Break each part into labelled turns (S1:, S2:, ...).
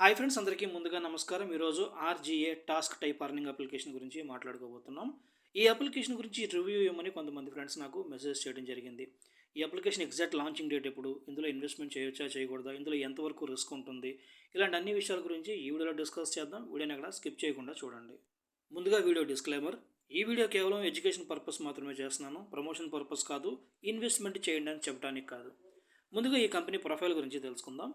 S1: Hi friends అందరికీ ముందుగా నమస్కారం. ఈరోజు RGA task type earning application గురించి మాట్లాడుకోబోతున్నాం. ఈ అప్లికేషన్ గురించి రివ్యూ ఇవ్వమని కొంతమంది ఫ్రెండ్స్ నాకు మెసేజ్ చేయడం జరిగింది. ఈ అప్లికేషన్ ఎగ్జాక్ట్ లాంచింగ్ డేట్ ఎప్పుడు ఇందులో ఇన్వెస్ట్మెంట్ చేయొచ్చా చేయకూడదా ఇందులో ఎంతవరకు రిస్క్ ఉంటుంది ఇలాంటి అన్ని విషయాల గురించి ఈ వీడియోలో డిస్కస్ చేద్దాం. వీడియోని అక్కడ స్కిప్ చేయకుండా చూడండి. ముందుగా వీడియో డిస్క్లైమర్. ఈ వీడియో కేవలం ఎడ్యుకేషన్ పర్పస్ మాత్రమే చేస్తున్నాను. ప్రమోషన్ పర్పస్ కాదు ఇన్వెస్ట్మెంట్ చేయండి అని చెప్పడానికి కాదు. ముందుగా ఈ కంపెనీ ప్రొఫైల్ గురించి తెలుసుకుందాం.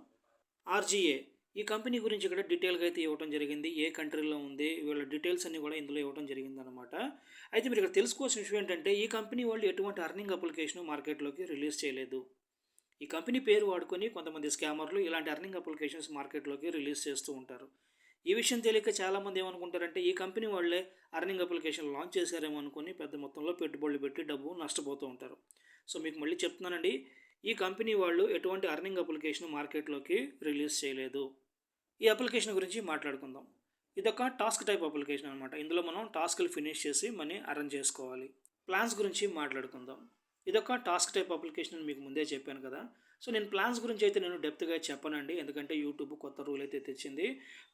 S1: ఆర్జీఏ ఈ కంపెనీ గురించి ఇక్కడ డీటెయిల్గా అయితే ఇవ్వడం జరిగింది. ఏ కంట్రీలో ఉంది వీళ్ళ డీటెయిల్స్ అన్ని కూడా ఇందులో ఇవ్వడం జరిగింది అనమాట అయితే మీరు ఇక్కడ తెలుసుకోవాల్సిన విషయం ఏంటంటే ఈ కంపెనీ వాళ్ళు ఎటువంటి అర్నింగ్ అప్లికేషన్ మార్కెట్లోకి రిలీజ్ చేయలేదు. ఈ కంపెనీ పేరు వాడుకొని కొంతమంది స్కామర్లు ఇలాంటి అర్నింగ్ అప్లికేషన్స్ మార్కెట్లోకి రిలీజ్ చేస్తూ ఉంటారు. ఈ విషయం తెలియక చాలామంది ఏమనుకుంటారంటే ఈ కంపెనీ వాళ్ళే అర్నింగ్ అప్లికేషన్ లాంచ్ చేశారేమో అనుకుని పెద్ద మొత్తంలో పెట్టుబడులు పెట్టి డబ్బు నష్టపోతూ ఉంటారు. సో మీకు మళ్ళీ చెప్తున్నానండి ఈ కంపెనీ వాళ్ళు ఎటువంటి అర్నింగ్ అప్లికేషన్ మార్కెట్లోకి రిలీజ్ చేయలేదు. ఈ అప్లికేషన్ గురించి మాట్లాడుకుందాం. ఇదొక టాస్క్ టైప్ అప్లికేషన్ అనమాట ఇందులో మనం టాస్క్లు ఫినిష్ చేసి మనీ అరేంజ్ చేసుకోవాలి. ప్లాన్స్ గురించి మాట్లాడుకుందాం. ఇదొక టాస్క్ టైప్ అప్లికేషన్ అని మీకు ముందే చెప్పాను కదా. సో నేను ప్లాన్స్ గురించి అయితే నేను డెప్త్గా చెప్పనండి. ఎందుకంటే యూట్యూబ్ కొత్త రూల్ అయితే తెచ్చింది.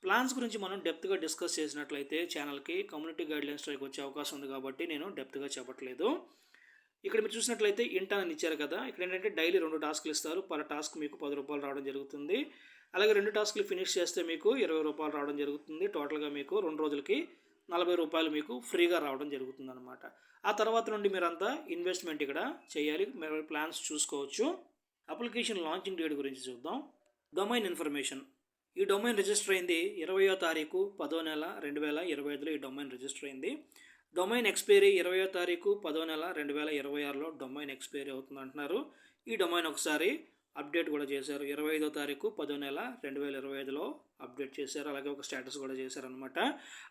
S1: ప్లాన్స్ గురించి మనం డెప్త్గా డిస్కస్ చేసినట్లయితే ఛానల్కి కమ్యూనిటీ గైడ్లైన్స్ స్ట్రైక్ వచ్చే అవకాశం ఉంది కాబట్టి నేను డెప్త్గా చెప్పట్లేదు. ఇక్కడ మీరు చూసినట్లయితే ఇంటర్న్ అని ఇచ్చారు కదా. ఇక్కడ ఏంటంటే డైలీ రెండు టాస్క్లు ఇస్తారు. పర్ టాస్క్ మీకు పది రూపాయలు రావడం జరుగుతుంది. అలాగే రెండు టాస్క్లు ఫినిష్ చేస్తే మీకు ఇరవై రూపాయలు రావడం జరుగుతుంది. టోటల్గా మీకు రెండు రోజులకి నలభై రూపాయలు మీకు ఫ్రీగా రావడం జరుగుతుంది అనమాట ఆ తర్వాత నుండి మీరంతా ఇన్వెస్ట్మెంట్ ఇక్కడ చేయాలి. మీరు ప్లాన్స్ చూసుకోవచ్చు. అప్లికేషన్ లాంచింగ్ డేట్ గురించి చూద్దాం. డొమైన్ ఇన్ఫర్మేషన్ ఈ డొమైన్ రిజిస్టర్ అయింది ఇరవయో తారీఖు పదో నెల రెండు వేల ఇరవై ఐదులో ఈ డొమైన్ రిజిస్టర్ అయింది. డొమైన్ ఎక్స్పైరీ ఇరవయో తారీఖు పదో నెల రెండు వేల ఇరవై ఆరులో డొమైన్ ఎక్స్పైరీ అవుతుంది అంటున్నారు ఈ డొమైన్ ఒకసారి అప్డేట్ కూడా చేశారు. ఇరవై ఐదో తారీఖు పదో నెల రెండు వేల ఇరవై ఐదులో అప్డేట్ చేశారు. అలాగే ఒక స్టేటస్ కూడా చేశారనమాట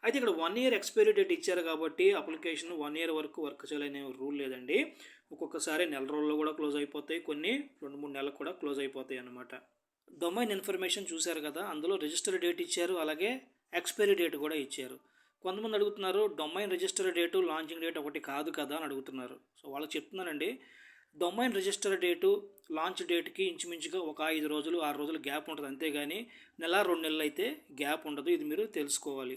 S1: అయితే ఇక్కడ వన్ ఇయర్ ఎక్స్పైరీ డేట్ ఇచ్చారు కాబట్టి అప్లికేషన్ వన్ ఇయర్ వరకు వర్క్ చేయాలనే రూల్ లేదండి. ఒక్కొక్కసారి నెల రోజుల్లో కూడా క్లోజ్ అయిపోతాయి. కొన్ని రెండు మూడు నెలలు కూడా క్లోజ్ అయిపోతాయి అనమాట డొమైన్ ఇన్ఫర్మేషన్ చూశారు కదా అందులో రిజిస్టర్ డేట్ ఇచ్చారు. అలాగే ఎక్స్పైరీ డేట్ కూడా ఇచ్చారు. కొంతమంది అడుగుతున్నారు domain register date launching date ఒకటి కాదు కదా అని అడుగుతున్నారు. సో వాళ్ళు చెప్తున్నానండి డొమైన్ రిజిస్టర్ డేటు లాంచ్ డేట్కి ఇంచుమించుగా ఒక ఐదు రోజులు ఆరు రోజులు గ్యాప్ ఉంటుంది అంతేగాని నెల రెండు నెలలు అయితే గ్యాప్ ఉండదు ఇది మీరు తెలుసుకోవాలి.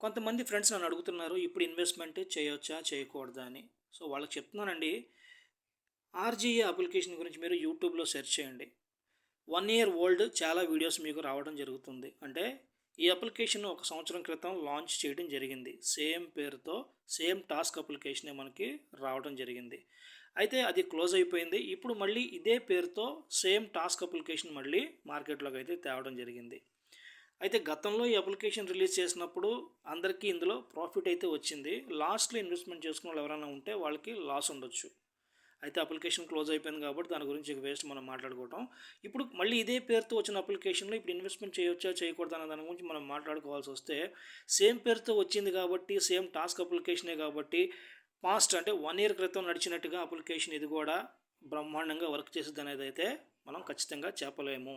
S1: కొంతమంది ఫ్రెండ్స్ నన్ను అడుగుతున్నారు ఇప్పుడు ఇన్వెస్ట్మెంట్ చేయొచ్చా చేయకూడదా అని. సో వాళ్ళకి చెప్తున్నానండి ఆర్జీఏ అప్లికేషన్ గురించి మీరు యూట్యూబ్లో సెర్చ్ చేయండి. వన్ ఇయర్ ఓల్డ్ చాలా వీడియోస్ మీకు రావడం జరుగుతుంది. అంటే ఈ అప్లికేషన్ ఒక సంవత్సరం క్రితం లాంచ్ చేయడం జరిగింది. సేమ్ పేరుతో సేమ్ టాస్క్ అప్లికేషనే మనకి రావడం జరిగింది. అయితే అది క్లోజ్ అయిపోయింది. ఇప్పుడు మళ్ళీ ఇదే పేరుతో సేమ్ టాస్క్ అప్లికేషన్ మళ్ళీ మార్కెట్లోకి అయితే తేవడం జరిగింది. అయితే గతంలో ఈ అప్లికేషన్ రిలీజ్ చేసినప్పుడు అందరికీ ఇందులో ప్రాఫిట్ అయితే వచ్చింది. లాస్ట్లో ఇన్వెస్ట్మెంట్ చేసుకున్న వాళ్ళు ఎవరైనా ఉంటే వాళ్ళకి లాస్ ఉండొచ్చు. అయితే అప్లికేషన్ క్లోజ్ అయిపోయింది కాబట్టి దాని గురించి వేస్ట్ మనం మాట్లాడుకోవటం. ఇప్పుడు మళ్ళీ ఇదే పేరుతో వచ్చిన అప్లికేషన్లో ఇప్పుడు ఇన్వెస్ట్మెంట్ చేయొచ్చా చేయకూడదు అనే దాని గురించి మనం మాట్లాడుకోవాల్సి వస్తే సేమ్ పేరుతో వచ్చింది కాబట్టి సేమ్ టాస్క్ అప్లికేషనే కాబట్టి పాస్ట్ అంటే వన్ ఇయర్ క్రితం నడిచినట్టుగా అప్లికేషన్ ఇది కూడా బ్రహ్మాండంగా వర్క్ చేసేది అనేది అయితే మనం ఖచ్చితంగా చెప్పలేము.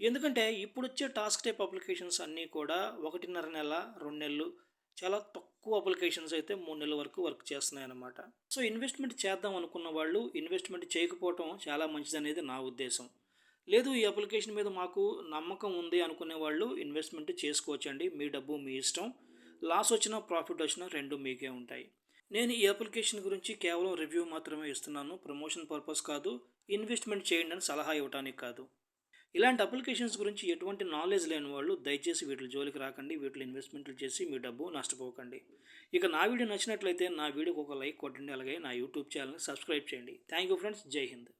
S1: ఎందుకంటే ఇప్పుడు వచ్చే టాస్క్ టైప్ అప్లికేషన్స్ అన్నీ కూడా ఒకటిన్నర నెల రెండు నెలలు చాలా తక్కువ అప్లికేషన్స్ అయితే మూడు నెలల వరకు వర్క్ చేస్తున్నాయి అన్నమాట సో ఇన్వెస్ట్మెంట్ చేద్దాం అనుకున్న వాళ్ళు ఇన్వెస్ట్మెంట్ చేయకపోవటం చాలా మంచిది అనేది నా ఉద్దేశం. లేదు ఈ అప్లికేషన్ మీద మాకు నమ్మకం ఉంది అనుకునే వాళ్ళు ఇన్వెస్ట్మెంట్ చేసుకోవచ్చండి. మీ డబ్బు మీ ఇష్టం. లాస్ వచ్చినా ప్రాఫిట్ వచ్చినా రెండు మీకే ఉంటాయి. నేను ఈ అప్లికేషన్ గురించి కేవలం రివ్యూ మాత్రమే ఇస్తున్నాను. ప్రమోషన్ పర్పస్ కాదు. ఇన్వెస్ట్మెంట్ చేయండి అని సలహా ఇవ్వడానికి కాదు. ఇలాంటి అప్లికేషన్స్ గురించి ఎటువంటి నాలెడ్జ్ లేని వాళ్ళు దయచేసి వీటి జోలికి రాకండి వీటిలో ఇన్వెస్ట్మెంట్లు చేసి మీ డబ్బు నష్టపోకండి. ఇక నా వీడియో నచ్చినట్లయితే నా వీడియోకి ఒక లైక్ కొట్టండి అలాగే నా యూట్యూబ్ ఛానల్ని సబ్స్క్రైబ్ చేయండి. Thank you friends. జై హింద్.